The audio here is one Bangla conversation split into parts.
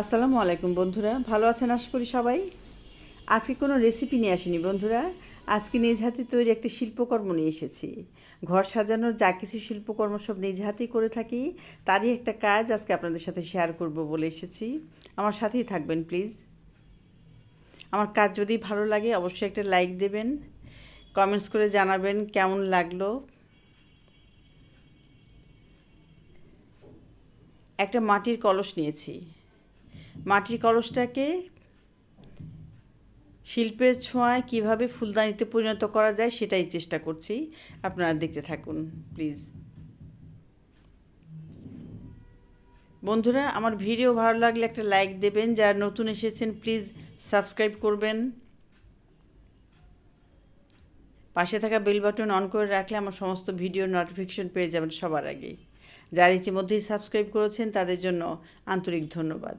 আসসালামু আলাইকুম বন্ধুরা, ভালো আছেন আশা করি সবাই? আজকে কোনো রেসিপি নিয়ে আসিনি বন্ধুরা। আজকে নিজ হাতে তৈরি একটা শিল্পকর্ম নিয়ে এসেছি। ঘর সাজানোর যা কিছু শিল্পকর্ম সব নিজ হাতেই করে থাকি, তারই একটা কাজ আজকে আপনাদের সাথে শেয়ার করব বলে এসেছি। আমার সাথেই থাকবেন প্লিজ আমার কাজ যদি ভালো লাগে, অবশ্যই একটা লাইক দেবেন কমেন্টস করে জানাবেন কেমন লাগল। একটা মাটির কলস নিয়েছি। মাটির কলসটাকে শিল্পের ছোঁয়ায় কীভাবে ফুলদানিতে পরিণত করা যায় সেটাই চেষ্টা করছি। আপনারা দেখতে থাকুন, প্লিজ। বন্ধুরা, আমার ভিডিও ভালো লাগলে একটা লাইক দেবেন। যারা নতুন এসেছেন, প্লিজ সাবস্ক্রাইব করবেন। পাশে থাকা বেল বাটন অন করে রাখলে আমার সমস্ত ভিডিও নোটিফিকেশন পেয়ে যাবেন সবার আগে। যারা ইতিমধ্যেই সাবস্ক্রাইব করেছেন, তাদের জন্য আন্তরিক ধন্যবাদ।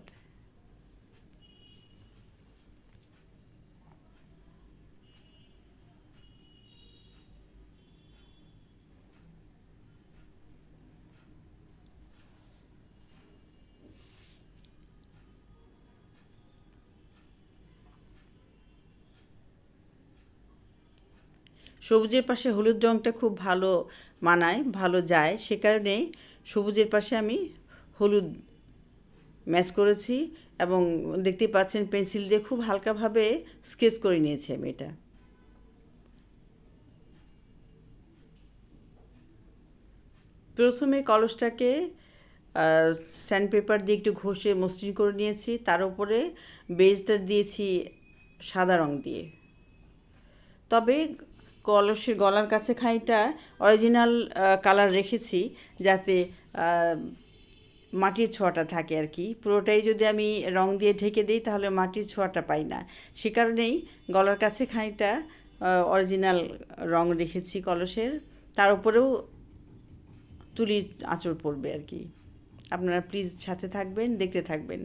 সবুজের পাশে হলুদ রঙটা খুব ভালো মানায়, ভালো যায়। সে কারণে সবুজের পাশে আমি হলুদ ম্যাচ করেছি এবং দেখতে পাচ্ছেন পেন্সিল দিয়ে খুব হালকাভাবে স্কেচ করে নিয়েছি আমি এটা। প্রথমে কলসটাকে স্যান্ডপেপার দিয়ে একটু ঘষে মসৃণ করে নিয়েছি। তার উপরে বেজটা দিয়েছি সাদা রং দিয়ে। তবে কলসের গলার কাছে খানিকটা অরিজিনাল কালার রেখেছি যাতে মাটির ছোঁয়াটা থাকে আর কি। পুরোটাই যদি আমি রং দিয়ে ঢেকে দিই তাহলে মাটির ছোঁয়াটা পাই না। সে কারণেই গলার কাছে খানিকটা অরিজিনাল রং রেখেছি কলসের। তার উপরেও তুলির আঁচড় পড়বে আর কি। আপনারা প্লিজ সাথে থাকবেন, দেখতে থাকবেন।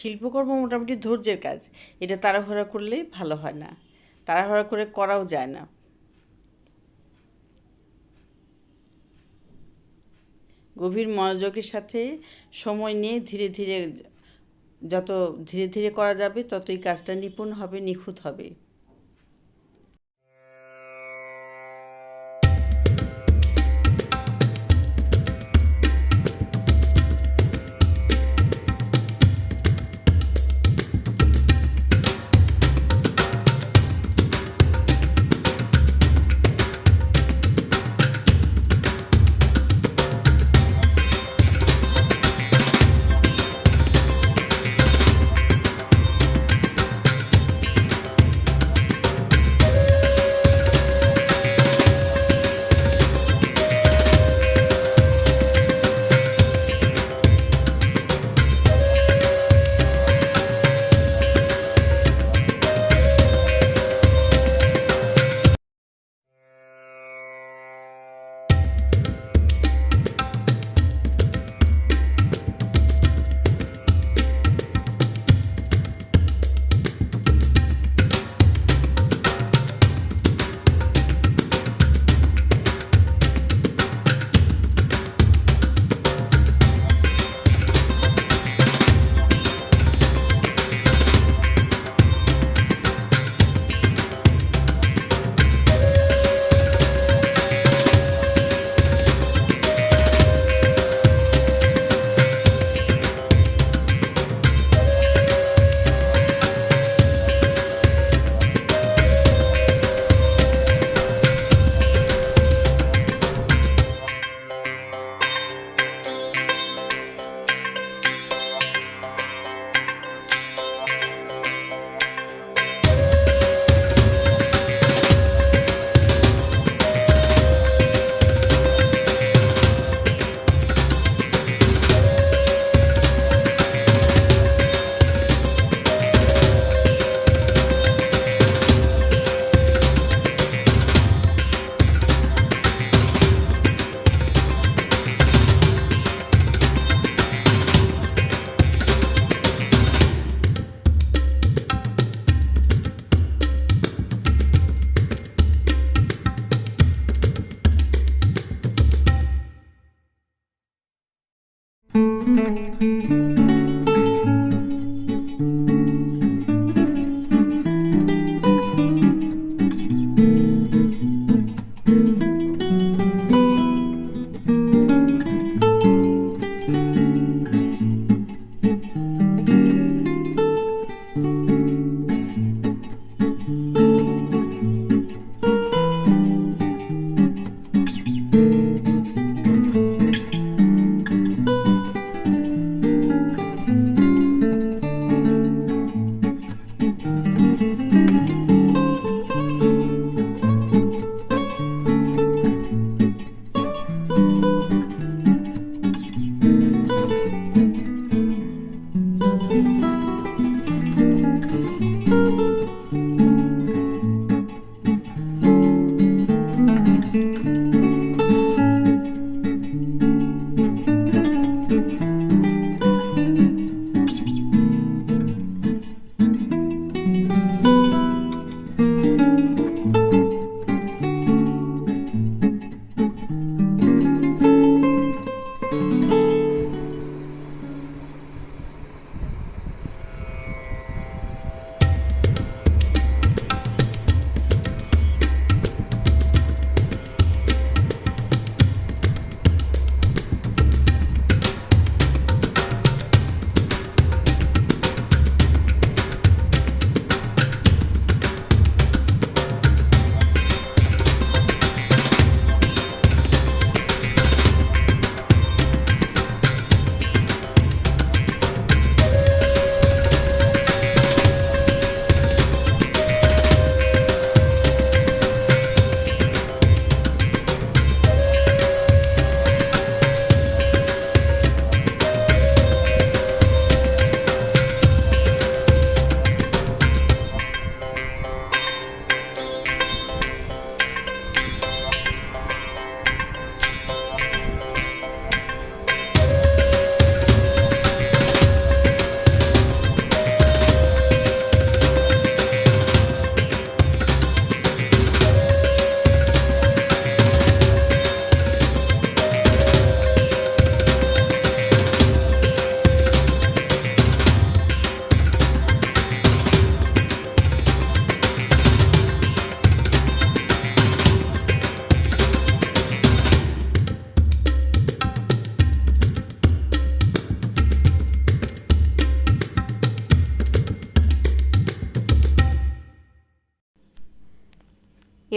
শিল্পকর্ম মোটামুটি ধৈর্যের কাজ। এটা তাড়াহুড়া করলে ভালো হয় না। তাড়াহুড়া করে করাও যায় না। গভীর মনোযোগের সাথে সময় নিয়ে ধীরে ধীরে যত ধীরে ধীরে করা যাবে, ততই কাজটা নিপুণ হবে, নিখুঁত হবে।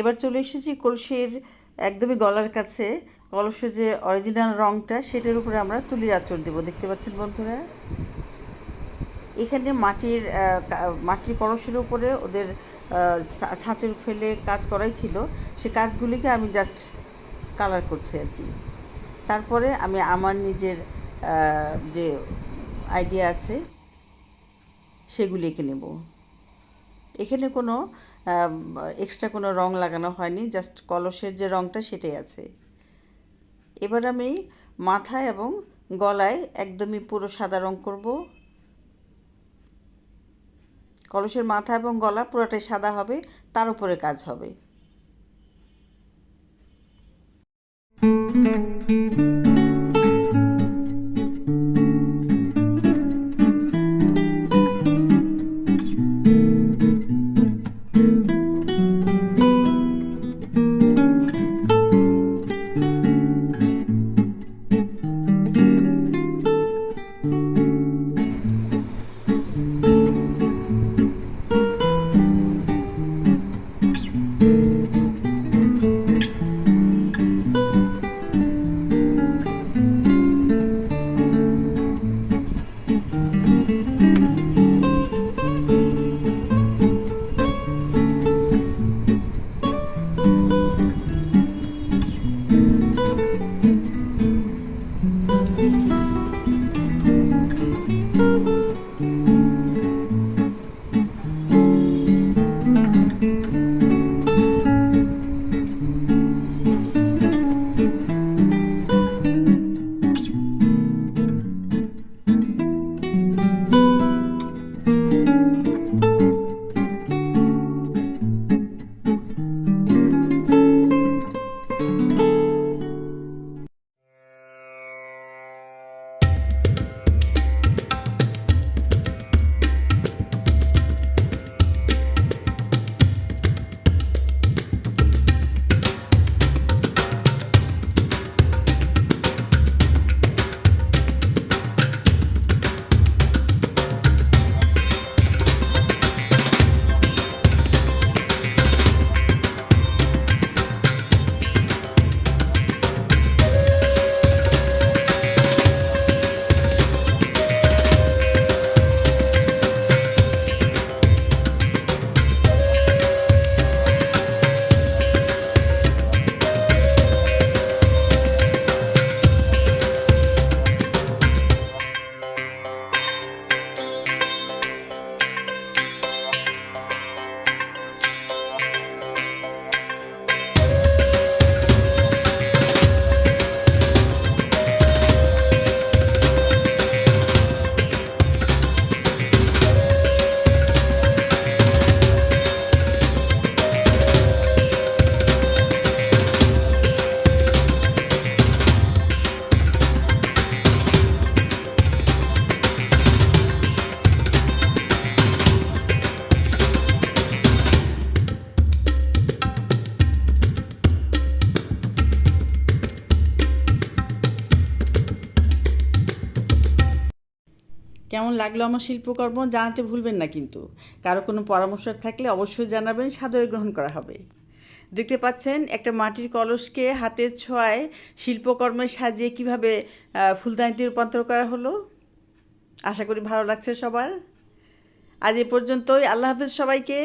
এবার চলে এসেছি কলসের একদমই গলার কাছে। কলসের যে অরিজিনাল রঙটা সেটার উপরে আমরা তুলির আঁচড় দেবো। দেখতে পাচ্ছেন বন্ধুরা? এখানে মাটির মাটির কলসের উপরে ওদের ছাঁচের ফেলে কাজ করাই ছিল। সে কাজগুলিকে আমি জাস্ট কালার করছি আর কি। তারপরে আমি আমার নিজের যে আইডিয়া আছে, সেগুলি এঁকে নেব। এখানে কোনো এক্সট্রা কোনো রং লাগানো হয়নি জাস্ট কলসের যে রংটা সেটাই আছে। এবার আমি মাথায় এবং গলায় একদমই পুরো সাদা রং করব। কলসের মাথা এবং গলা পুরোটাই সাদা হবে, তার উপরে কাজ হবে। কেমন লাগল আমার শিল্পকর্ম জানাতে ভুলবেন না কিন্তু। কারও কোনো পরামর্শ থাকলে অবশ্যই জানাবেন, সাদরে গ্রহণ করা হবে। দেখতে পাচ্ছেন, একটা মাটির কলসকে হাতের ছোঁয়ায় শিল্পকর্মে সাজিয়ে কীভাবে ফুলদানিতে রূপান্তর করা হলো। আশা করি ভালো লাগছে সবার। আজ এ পর্যন্তই। আল্লাহ হাফেজ সবাইকে।